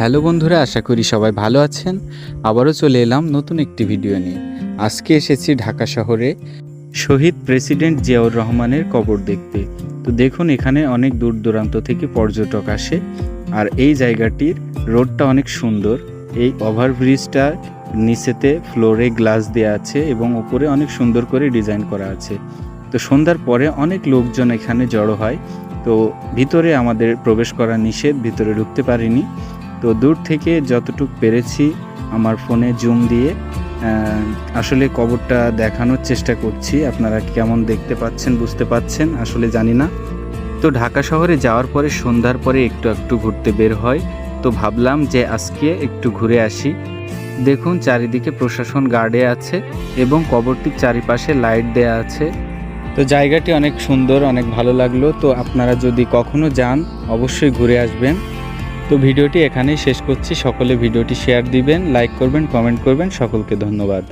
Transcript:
Hello বন্ধুরা, আশা করি সবাই ভালো আছেন। আবারও চলে এলাম নতুন একটি ভিডিও নিয়ে। আজকে এসেছি ঢাকা শহরে শহীদ প্রেসিডেন্ট জিয়াউর রহমানের কবর দেখতে। তো দেখুন, এখানে অনেক দূর দূরান্ত থেকে পর্যটক আসে আর এই জায়গাটির রোডটা অনেক সুন্দর। এই ওভারব্রিজটা নিচেতে ফ্লোরে গ্লাস দেওয়া আছে এবং উপরে অনেক সুন্দর করে ডিজাইন করা আছে। তো সন্ধ্যার পরে অনেক লোকজন এখানে জড়ো হয়। তো ভিতরে আমাদের প্রবেশ করা নিষেধ, ভিতরে ঢুকতে পারিনি। তো দূর থেকে যতটুক পেরেছি আমার ফোনে জুম দিয়ে আসলে কবরটা দেখানোর চেষ্টা করছি। আপনারা কেমন দেখতে পাচ্ছেন, বুঝতে পাচ্ছেন, আসলে জানি না। তো ঢাকা শহরে যাওয়ার পরে সন্ধ্যার পরে একটু একটু ঘুরতে বের হয়। তো ভাবলাম যে আজকে একটু ঘুরে আসি। দেখুন, চারিদিকে প্রশাসন গার্ডে আছে এবং কবরটির চারিপাশে লাইট দেয়া আছে। তো জায়গাটি অনেক সুন্দর, অনেক ভালো লাগল। তো আপনারা যদি কখনো যান, অবশ্যই ঘুরে আসবেন। তো ভিডিওটি এখানেই শেষ করছি। সকলে ভিডিওটি শেয়ার দিবেন লাইক করবেন কমেন্ট করবেন। সকলকে ধন্যবাদ।